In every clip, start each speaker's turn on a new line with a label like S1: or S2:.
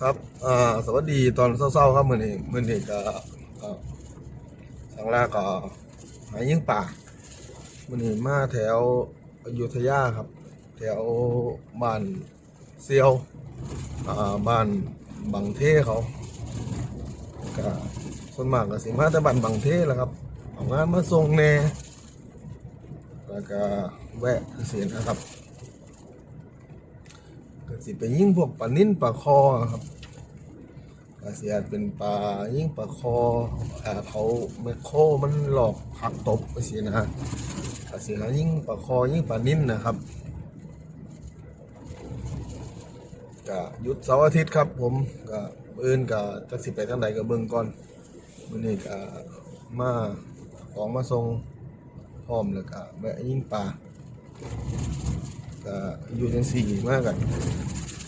S1: ครับอ่าสวัสดีตอนเศร้าๆครับมือนี้มือนี้ก็ครั้งแรกก็หายิ่งป่ามือนี้มาแถวอยุธยาครับ แถวบ้านเซียวอ่าบ้านบางเทเขาก็ส่วนมากก็สิมาแต่บ้านบางเทแหละครับเอางานมาส่งแน่แล้วก็แวะเสียนะครับ ก็สิไปยิ่งพวกปลานิ่นปลาคอครับก็สิอาจเป็นปลายิ่งปลาคออ่าเขาแมคโคมันหลอกผักตบไปสินะฮะก็สิหายิงปลาคอยิ่งปลานิ่นนะครับก็หยุดเสาร์อาทิตย์ครับ ผมก็อื่นก็จักสิไปทางใดก็เบิ่งก่อนมื้อนี้ก็มาของมาส่งพร้อมแล้วก็แวะยิ่งปลา ก็อยู่จังสี่มากัน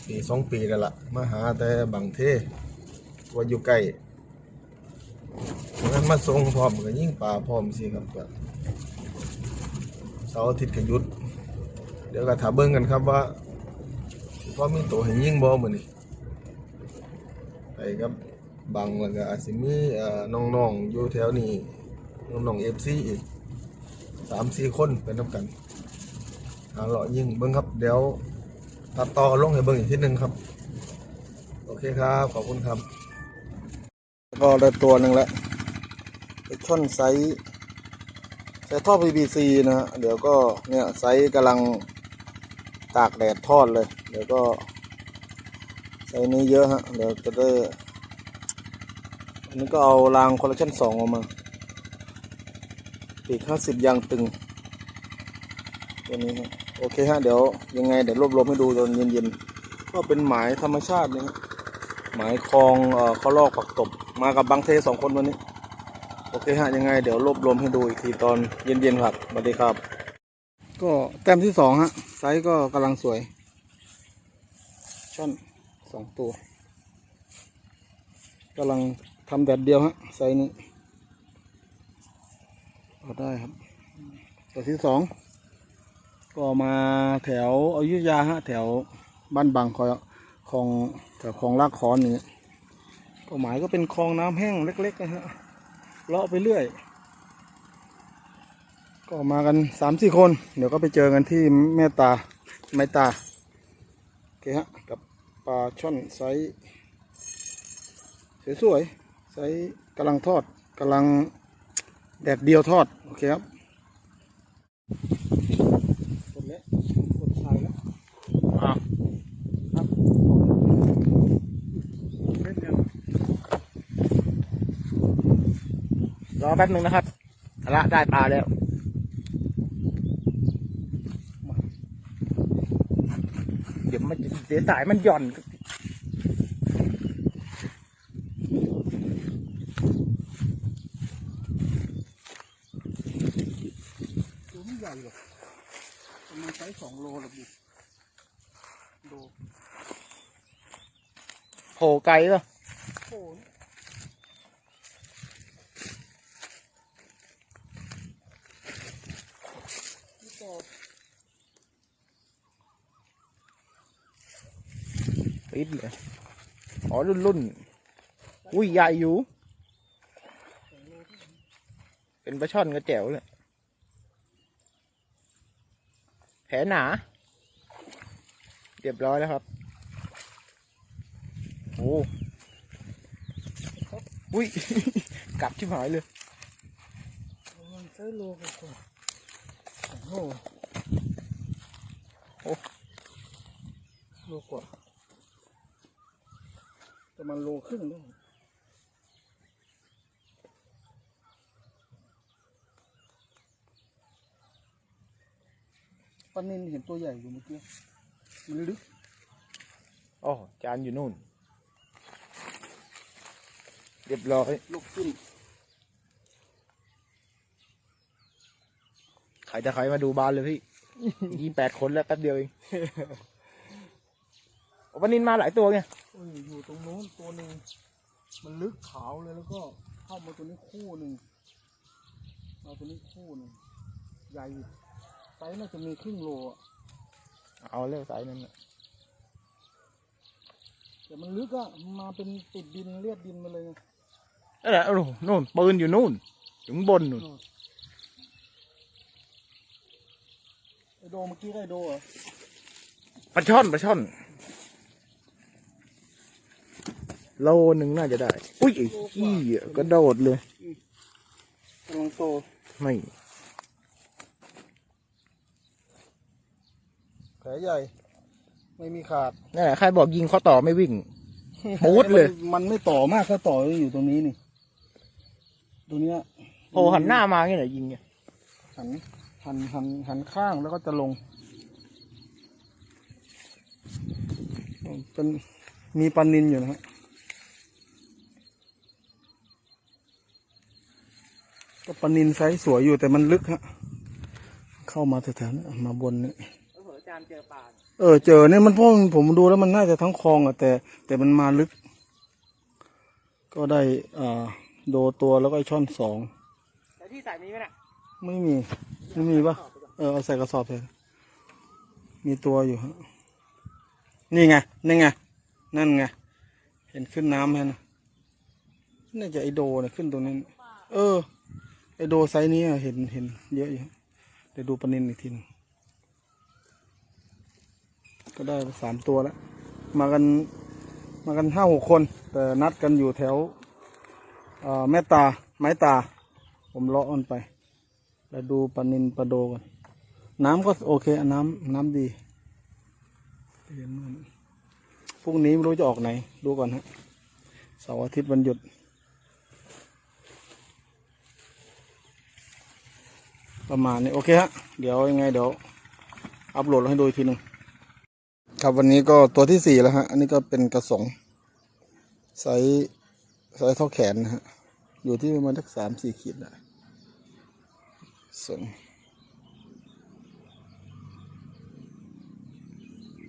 S1: ปีสองปีแล้วล่ะมาหาแต่บางเทว่าอยู่ใกล้งั้นมาส่งพร้อมก็ยิ่งป่าพร้อมสิครับก็เสาร์อาทิตย์ก็หยุด เดี๋ยวก็ถามเบิ่งกันครับว่าว่ามีตัวให้ยิ่งบ่มื้อนี้ไปครับบางแล้วก็อาจสิมีน้องๆอยู่แถวนี้น้องๆ FC อีก3-4คนไปนํกัน หาเลาะยิงเบิ้งครับ เดี๋ยวตัดต่อลงให้เบิ้งอีกทีหนึ่งครับ โอเคครับ ขอบคุณครับก็ได้ตัวหนึ่งแล้วไอช่อนไซส์ใช้ท่อ PVC นะฮะเดี๋ยวก็เนี่ยไซส์กำลังตากแดดทอดเลย เดี๋ยวก็ไซส์นี้เยอะฮะ เดี๋ยวจะได้อันนี้ก็เอารางคอลเลคชั่นสองออกมาปีกห้าสิบยางตึงตัวนี้ฮะ โอเคฮะเดี๋ยวยังไงเดี๋ยวรวบรวมให้ดูตอนเย็นๆก็เป็นหมายธรรมชาตินี่ฮะหมายคลองเอ่อเขาลอกปักตบมากับบางเทสองคนวันนี้ โอเคฮะยังไงเดี๋ยวรวบรวมให้ดูอีกทีตอนเย็นๆครับสวัสดีครับ ก็แต้มที่สองฮะไซส์ก็กำลังสวย ช่อนสองตัวกำลังทำแดดเดียวฮะไซส์นี้ก็ได้ครับตัวที่สอง ก็มาแถวอยุธยาฮะแถวบ้านบางคอยคลองแถวคลองลากคอนนี่ก็หมายก็เป็นคลองน้ำแห้งเล็กๆนะฮะเลาะไปเรื่อย ก็มากันสามสี่คน เดี๋ยวก็ไปเจอกันที่แม่ตาไม้ตาโอเคฮะกับปลาช่อนไซส์สวยๆไซส์กำลังทอดกำลังแดดเดียวทอด โอเคครับ กดแล้วกดถ่ายแล้ว
S2: อ้าว
S1: ครับเล่นกัน
S2: รอแป๊บหนึ่งนะครับละได้ปลาแล้วเดี๋ยวมันเดี๋ยวสายมันหย่อน
S1: ตัวไม่ใหญ่หรอกประมาณไซส์สองโลหรอกดิโล
S2: โผล่ไกลแล้ว
S1: โอ้ยนี่ก็ิ
S2: ดเลยอ๋อรุ่นรุ่นอุ้ยใหญ่อยู่ เป็นปลาช่อนกระแจ๋วเลยแผลหนา เรียบร้อยแล้วครับโอ้อุ้ย กลับชิบหายเลย
S1: โลกว่าโอ้โห
S2: โอ้
S1: โลกว่า ประมาณโลครึ่งได้ปลานินเห็นตัวใหญ่อยู่เมื่อกี้มันลึก
S2: อ๋อจานอยู่นู่น เรียบร้อย
S1: ลูกขึ้น
S2: ใครจะใครมาดูบ้านเลยพี่ ยี่แปดคนแล้วแป๊บเดียวเอง วันนี้มาหลายตัวไง
S1: เอ้ยอยู่ตรงโน้นตัวหนึ่งมันลึกขาวเลยแล้วก็เข้ามาตัวนี้คู่หนึ่งมาตัวนี้คู่หนึ่งใหญ่ไซส์น่าจะมีครึ่งโลอะ
S2: เอาเร็วสายนั้นน่ะ
S1: แต่มันลึกอะมันมาเป็นติดดินเลียดดินมาเลยไง
S3: นั่นแหละโอ้โหนู่นปืนอยู่นู่นอยู่ข้างบนนู่น
S1: ไอโดเมื่อกี้ก็ไอโดเหรอ
S3: ปลาช่อนปลาช่อน โลหนึ่งน่าจะได้ อุ้ยไอ้ขี้ยกระโดดเลย
S1: กำลังโต
S3: ไม่
S2: แผลใหญ่ ไม่มีขาด
S3: นั่นแหละใครบอกยิงข้อต่อไม่วิ่งมุดเลย
S1: มันมันไม่ต่อมากถ้าต่ออยู่ตรงนี้นี่ตรงเนี้ย
S3: โผล่หันหน้ามาเงี้ยเหรอยิงเนี่ย
S1: หันหันหันหันข้างแล้วก็จะลง เป็นมีปลานินอยู่นะฮะ ก็ปลานินไซส์สวยอยู่แต่มันลึกฮะ เข้ามาแถวๆนี้มาบนนี่
S3: อาจารย์เจอปลา
S1: เออเจอเนี่ยมันเพราะผมดูแล้วมันน่าจะทั้งคลองอะแต่แต่มันมาลึก ก็ได้อ่าโดตัวแล้วก็ไอช่อนสอง
S3: แต่ที่ใส่มีไหมน่ะ
S1: ไม่มี ไม่มีปะเออเอาใส่กระสอบเถอะมีตัวอยู่ฮะนี่ไงนี่ไงนั่นไงเห็นขึ้นน้ำไหมนะน่าจะไอโดนะขึ้นตรงนี้เออ ไอโดไซนี้เห็นเห็นเยอะอยู่เดี๋ยวดูปลานินอีกทีนึงก็ได้สามตัวแล้ว มากันมากันห้าหกคน แต่นัดกันอยู่แถวแม่ตา ไม้ตา ผมเลาะมันไป แล้วดูปลานินปลาโดกัน น้ำก็โอเค น้ำน้ำดีพรุ่งนี้ไม่รู้จะออกไหน ดูก่อนฮะเสาร์อาทิตย์วันหยุด ประมาณนี้โอเคฮะเดี๋ยวยังไงเดี๋ยวอัพโหลดให้ดูอีกทีหนึ่งครับวันนี้ก็ตัวที่สี่แล้วฮะอันนี้ก็เป็นกระสงไซส์ไซส์เท่าแขนนะฮะอยู่ที่ประมาณสักสามสี่ขีดได้ส่ง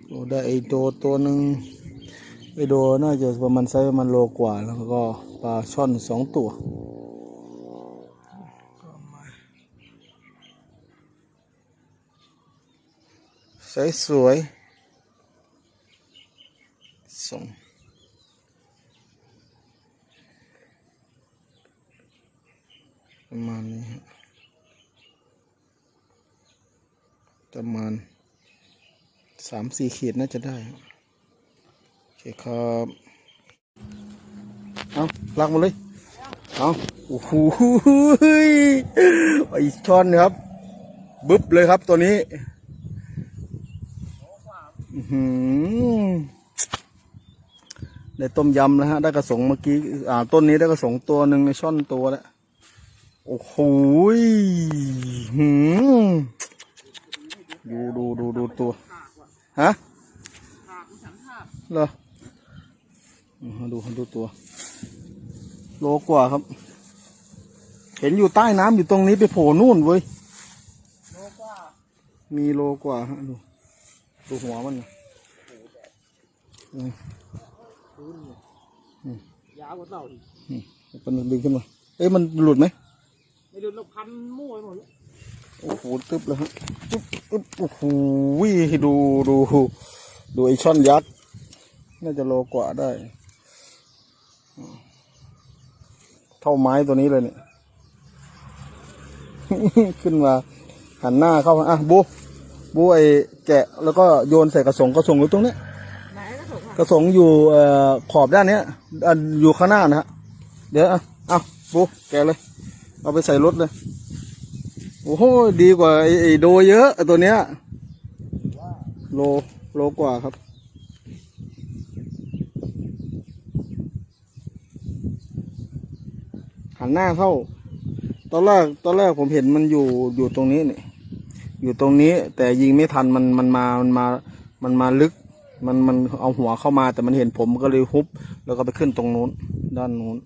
S1: โอ้ได้ไอโดตัวหนึ่งไอโดน่าจะประมาณไซส์ประมาณโลกว่าแล้วก็ปลาช่อนสองตัว ไซส์สวยส่งประมาณนี้ประมาณสามสี่ขีดน่าจะได้ โอเคครับ เอาลากมาเลย เอาโอ้โหไอช่อนครับ บึ๊บเลยครับตัวนี้ ได้ต้มยำแล้วฮะ ได้กระสงเมื่อกี้ อ่า ต้นนี้ได้กระสงตัวหนึ่งในช่อนตัวแล้ว โอ้โหหืมดูดูดูดูตัว ฮะเหรอดูดูตัว โลกว่าครับ เห็นอยู่ใต้น้ำอยู่ตรงนี้ไปโผล่นู่นเว้ยมีโลกว่าฮะดู ดูหัวมันนะอืม
S3: ยาวกว่าเต่าอีก
S1: อืมเป็นดึงขึ้นมาเอ้ยมันหลุดไหม
S3: ไม่หลุดูนกพันมั่วไปหมดเลย
S1: โอ้โหตึ๊บเลยฮะตึ๊บตึ๊บโอ้โหดูดูดูไอช่อนยักษ์น่าจะโลกว่าได้ เท่าไม้ตัวนี้เลยเนี่ย ขึ้นมาหันหน้าเข้ามาอะบู บูไอแกะแล้วก็โยนใส่กระสงกระสงอยู่ตรงเนี้ย
S3: ไหนก็ถูก
S1: กระสงอยู่เอ่อขอบด้านเนี้ยอะอยู่ข้างหน้านะฮะเดี๋ยวอะเอาบูแกะเลย เอาไปใส่รถเลย โอ้โหดีกว่าไอ้ไอ้โดเยอะไอ้ตัวเนี้ยโลโลกว่าครับหันหน้าเข้า ตอนแรกตอนแรกผมเห็นมันอยู่อยู่ตรงนี้นี่ อยู่ตรงนี้ แต่ยิงไม่ทันมันมันมามันมามันมาลึก มันมันเอาหัวเข้ามา แต่มันเห็นผมก็เลยฮุบ แล้วก็ไปขึ้นตรงนู้น ด้านนู้น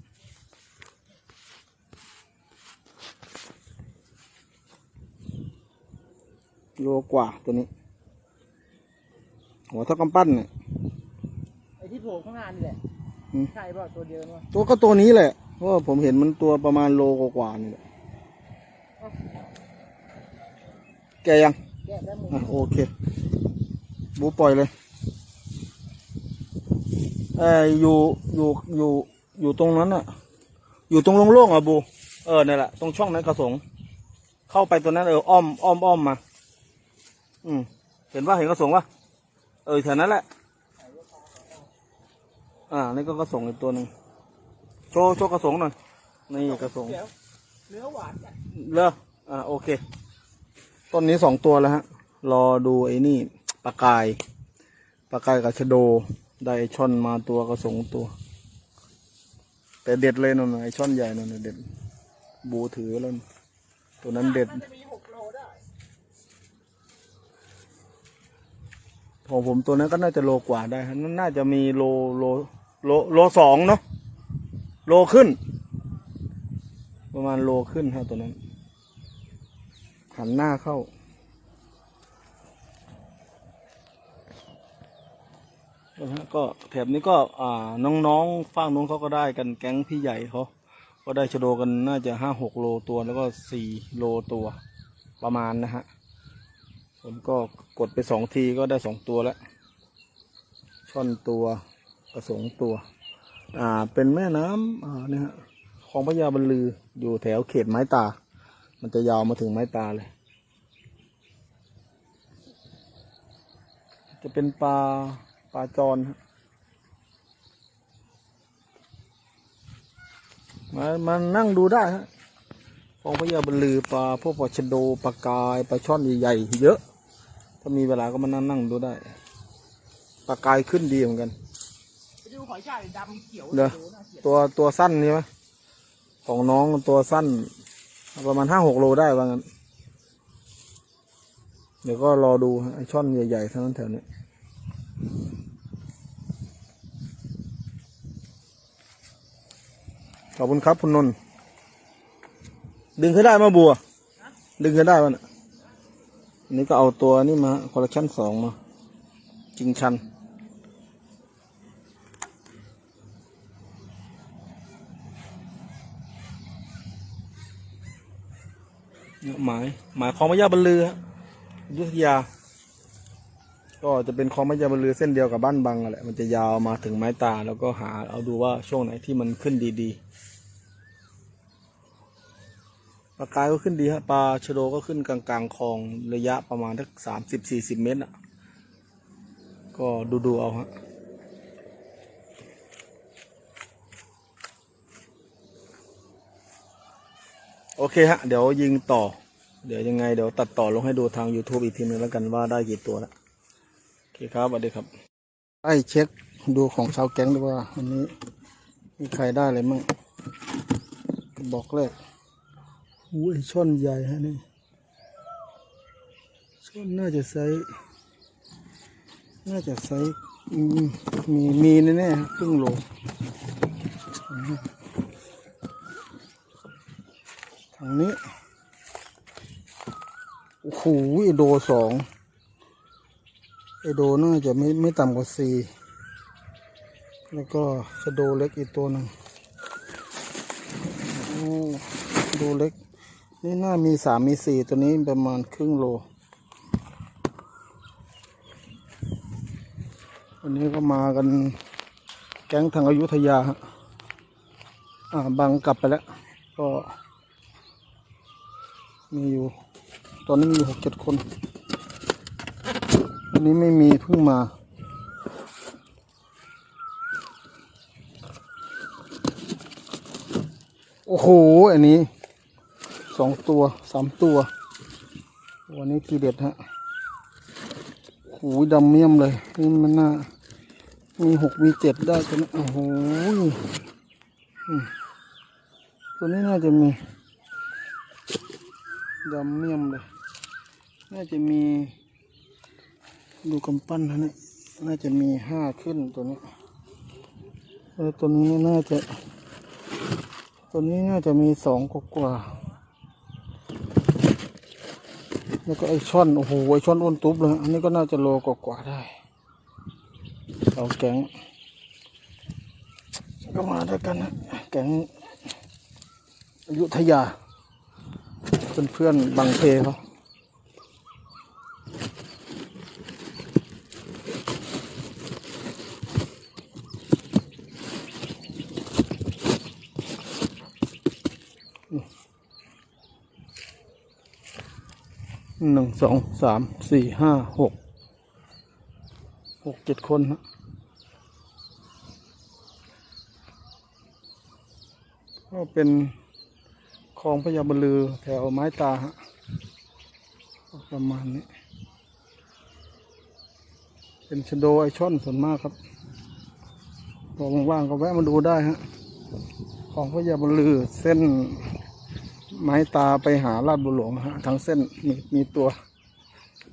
S1: โลกว่าตัวนี้ หัวเท่ากำปั้นเนี่ย
S3: ไอ้ที่โผล่ข้างหน้านี่แหละ
S1: อืม
S3: ใช่ป่ะตัวเดียวมั้ง
S1: ตัวก็ตัวนี้แหละเพราะว่าผมเห็นมันตัวประมาณโลกว่าๆนี่แหละ แกยัง
S3: แก้ได้หมด
S1: อะโอเค บูปล่อยเลยเอออยู่อยู่อยู่อยู่ตรงนั้นอะอยู่ตรงโล่งๆอะบู เออนี่นแหละตรงช่องนั้นกระสง เข้าไปตัวนั้นเอออ้อมอ้อมอ้อมมา อืม เห็นว่าเห็นกระสงปะเออแถวนั้นแหละ อ่า นี่ก็กระสงอีกตัวหนึ่งโชว์โชว์กระสงหน่อย นี่กระสง
S3: เนื้อหวานจัด
S1: เลออ่าโอเค ต้นนี้สองตัวแล้วฮะ รอดูไอ้นี่ปลากายปลากายกับชะโด ได้ช่อนมาตัวกระสงตัว แต่เด็ดเลยนั่นไอ้ช่อนใหญ่นั่นเด็ด บูถือแล้วนตัวนั้นเด็ด
S3: จะมีหกโลได้
S1: ของผมตัวนั้นก็น่าจะโลกว่าได้นั่นน่าจะมีโลโลโลโลสองเนาะโลขึ้น ประมาณโลขึ้นฮะตัวนั้น หันหน้าเข้านะฮะก็แถบนี้ก็อ่าน้องๆฝั่งนู้นเขาก็ได้กันแก๊งพี่ใหญ่เขาก็ได้ชะโดกันน่าจะห้าหกโลตัวแล้วก็สี่โลตัวประมาณนะฮะ ผมก็กดไปสองทีก็ได้สองตัวแล้ว ช่อนตัวกระสงตัว อ่าเป็นแม่น้ำอ่าเนี่ยฮะคลองพระยาบรรลืออยู่แถวเขตไม้ตา มันจะยาวมาถึงไม้ตาเลย จะเป็นปลาปลาจรฮะมามานั่งดูได้ฮะคลองพระยาบรรลือปลาพวกปลาชะโดปลากายปลาช่อนใหญ่ๆเยอะ ถ้ามีเวลาก็มานั่งนั่งดูได้ปลากายขึ้นดีเหมือนกัน
S3: ไปดูหอยใหญ่ดำเขียว
S1: เหรอ
S3: ดูน่าเกลียด
S1: ตัวตัวสั้นใช่ไหมของน้องตัวสั้น ประมาณห้าหกโลได้ว่างั้น เดี๋ยวก็รอดูไอช่อนใหญ่ๆทั้งนั้นแถวนี้ขอบคุณครับคุณนนท์ดึงขึ้นได้มาบัว ดึงขึ้นได้วะน่ะนนี้ก็เอาตัวนี่มาคอลเลคชั่นสองมา จริงชัน หมายหมายคลองพระยาบรรลือยุทธยา ก็จะเป็นคลองพระยาบรรลือเส้นเดียวกับบ้านบางอะแหละมันจะยาวมาถึงไม้ตา แล้วก็หาเอาดูว่าช่วงไหนที่มันขึ้นดีๆปลากายก็ขึ้นดีฮะปลาชโดก็ขึ้นกลางๆคลองระยะประมาณสักสามสิบสี่สิบเมตรอะ ก็ดูๆเอาฮะ เคฮะ เดี๋ยวยิงต่อ เดี๋ยวยังไงเดี๋ยวตัดต่อลงให้ดูทาง YouTube อีกทีนึงแล้วกันว่าได้กี่ตัวแล้วโอเคครับสวัสดีครับไล่เช็คดูของชาวแก๊งด้วยว่าวันนี้มีใครได้อะไรมั่งบอกแรกอุ้ยช่อนใหญ่ฮะนี่ช่อนน่าจะไซส์น่าจะไซส์มีมีแน่ๆครึ่งโล ทา งนี้ โอ้โหไอโดสองไอโดน่าจะไม่ไม่ต่ำกว่าสี่แล้วก็ชะโดเล็กอีกตัวหนึ่งโอ้โดเล็ก นี่น่ามีสามมีสี่ตัวนี้ประมาณครึ่งโลวันนี้ก็มากันแก๊งทางอายุทยาฮะอ่าบังกลับไปแล้ว ก็ มีอยู่ ตอนนี้มีหกเจ็ดคนอันนี้ไม่มีเพิ่งมาโอ้โห อันนี้สองตัวสามตัว วันนี้ทีเด็ดฮะหูดำเมี่ยมเลย นี่มันน่า มีหกมีเจ็ดได้ตัวนี้โอ้โหตัวนี้น่าจะมี ดำเมี่ยมเลย น่าจะมี ดูกำปั้นนะเนี่ยน่าจะมีห้าขึ้นตัวนี้แล้วตัวนี้น่าจะ ตัวนี้น่าจะมีสองกว่าๆแล้วก็ไอช่อนโอ้โหไอช่อนอ้วนตุ๊บเลย อันนี้ก็น่าจะโลกว่าๆได้เอาแกงก็มาด้วยกันนะแกงอยุธยา เพื่อนเพื่อนบังเพเขาหนึ่งสองสามสี่ห้าหกหกเจ็ดคนนะก็เป็น ลองพญาบลือแถวไม้ตาฮะประมาณนี้ เป็นชะโดไอช่อนส่วนมากครับพอว่างๆก็แวะมาดูได้ฮะของพญาบลือเส้นไม้ตาไปหาลาดบุหลวงฮะทั้งเส้นมีมีตัว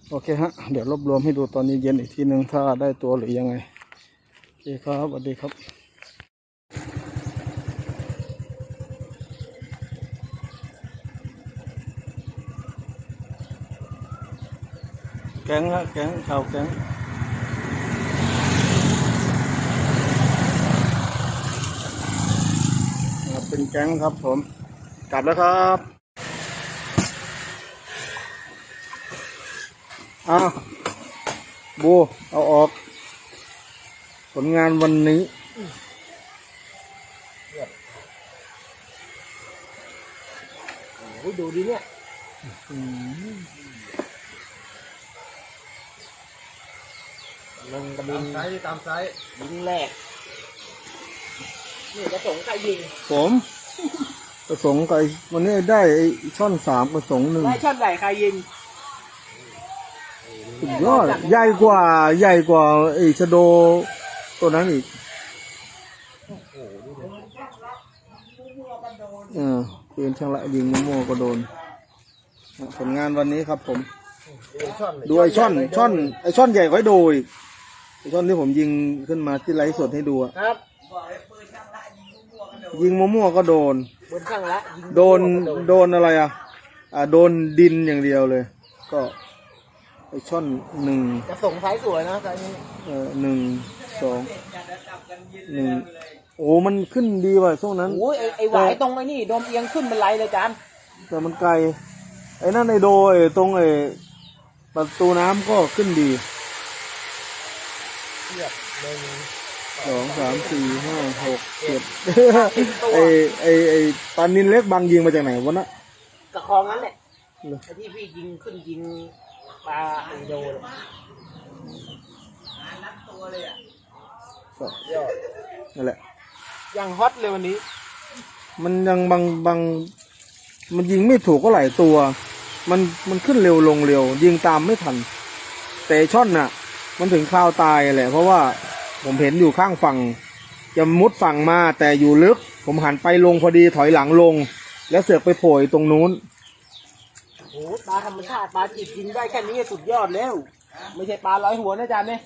S1: โอเคฮะ เดี๋ยวรวบรวมให้ดูตอนนี้เย็นอีกทีหนึ่งถ้าได้ตัวหรือยังไง โอเคครับสวัสดีครับ ก๊งฮะแก๊งชาวแก๊งเป็นแก๊งครับผม กลับแล้วครับอ้าวบูเอาออก ผลงานวันนี้
S3: โอ้ยดูดิเนี่ย ลงกระบิน
S2: ไซส์ตามไซส์
S3: ยิงแรกนี่กระสงไก่ยิง
S1: ผมประสงค์กับไอ้วันนี้ได้ไอ้ช่อนสามประสงค์หนึ่ง
S3: ได้ช่อนใหญ่ใครยิง
S1: สุดยอดใหญ่กว่าใหญ่กว่าไอ้ชะโดตัวนั้นอีกเออปืนช่างละยิงมั่วๆก็โดนผลงานวันนี้ครับผม ดูไอช่อนช่อนไอช่อนใหญ่กว่าไอ้โดอี กไอช่อนที่ผมยิงขึ้นมาที่ไลฟ์สดให้ดูอะ
S3: ครับ
S1: ยิงมั่วๆก็โดน
S3: บนข้างละยิง
S1: โดนโดนอะไรอะอ่าโดนดินอย่างเดียวเลย ก็ไอช่อนหนึ่ง
S3: กระสงไซส์สวยนะไซส์นี้
S1: เอ่อหนึ่งสองหนึ่งโอ้มันขึ้นดีว่ะช่วงนั้น
S3: โอ้ยไอ้ไอ้หวายตรงไอ้นี่โดมเอียงขึ้นเป็นไรเลยจาน
S1: แต่มันไกล ไอ้นั่นไอโดไอ้ตรงไอ้ประตูน้ำก็ขึ้นดี สองสามสี่ห้าหกเจ็ดไอไอไอปลานินเล็กบางยิงมาจากไหนวะนะ
S3: กระคองนั้นแหละ
S1: เหรอ
S3: ไอ้ที่พี่ยิงขึ้นยิงปลาไอโดเลย
S1: ก็นั่นแหละ
S3: ยังฮอตเลยวันนี้
S1: มันยังบางบางมันยิงไม่ถูกก็หลายตัว มันมันขึ้นเร็วลงเร็ว ยิงตามไม่ทันแต่ช่อนน่ะ มันถึงคราวตายแหละ เพราะว่าผมเห็นอยู่ข้างฝั่ง จะมุดฝั่งมาแต่อยู่ลึก ผมหันไปลงพอดีถอยหลังลง แล้วเสือกไปโผล่อยู่ตรงนู้น
S3: โอ้ปลาธรรมชาติปลาจิบยิงได้แค่นี้สุดยอดแล้ว ไม่ใช่ปลาร้อยหัวนะจานเนี่ย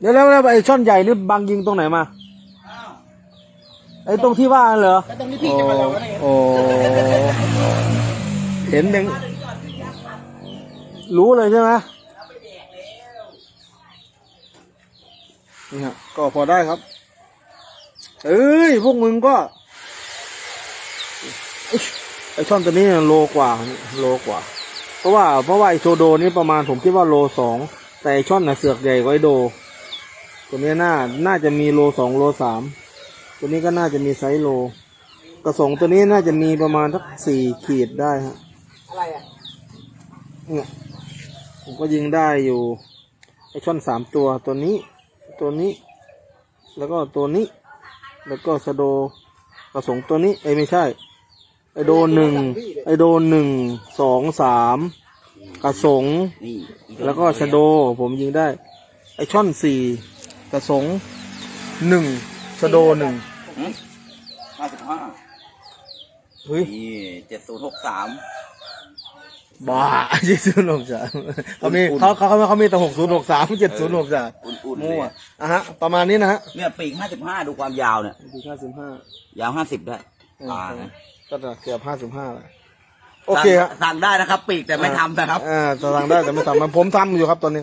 S1: เดี๋ยวแล้วแล้วไอ้ช่อนใหญ่นี่บางยิงตรงไหนมาไอ้ตรงที่ว่าเหรอ
S3: ก็ตรงนี้พี่จะมาลองนะเนี่ย
S1: โอ้เห็นเป็นรู้เลยใช่ไหม นี่ฮะก็พอได้ครับ เอ้ย พวกมึงก็อิ๊ยไอช่อนตัวนี้โลกว่าโลกว่า เพราะว่าเพราะว่าไอโชโดนี่ประมาณผมคิดว่าโลสองแต่ไอช่อนน่ะเสือกใหญ่กว่าไอโด ตัวนี้น่าน่าจะมีโลสองโลสามตัวนี้ก็น่าจะมีไซส์โล กระสงตัวนี้น่าจะมีประมาณสักสี่ขีดได้ฮะ
S3: อะไรอะ
S1: เนี่ยผมก็ยิงได้อยู่ไอช่อนสามตัวตัวนี้ ตัวนี้ แล้วก็ตัวนี้ แล้วก็สะโดกระสงตัวนี้เอ้ยไม่ใช่ ไอโดหนึ่งไอโดหนึ่งสองสามกระสงแล้วก็ชะโดผมยิงได้ ไอช่อนสี่กระสงหนึ่งชะโดหนึ่ง
S4: ห้าสิบห้า
S1: เฮ้ย
S4: นี่เจ็ดศูนย์หกสาม
S1: บ้าเจ็ดศูนย์หกสามเขามีเขาเขาเขาเขามีแต่หกศูนย์หกสามเจ็ดศูนย์หกสาม
S4: อุ่นๆเล
S1: มั่วยอะฮะ ประมาณนี้นะฮะ
S4: เนี่ยปีกห้าสิบห้าดูความยาวเนี่ย
S1: ดูห้าสิบห้ายา
S4: วห้าสิบได้
S1: เออ
S4: ตานะ
S1: ก็จะเกือบห้าสิบห้าแล้วโอเคครับ
S4: สั่งได้นะครับ ปีกแต่ไม่ทำนะครับ
S1: อ่าจะสั่งได้แต่ไม่ทำมันผมทำอยู่ครับตอนนี้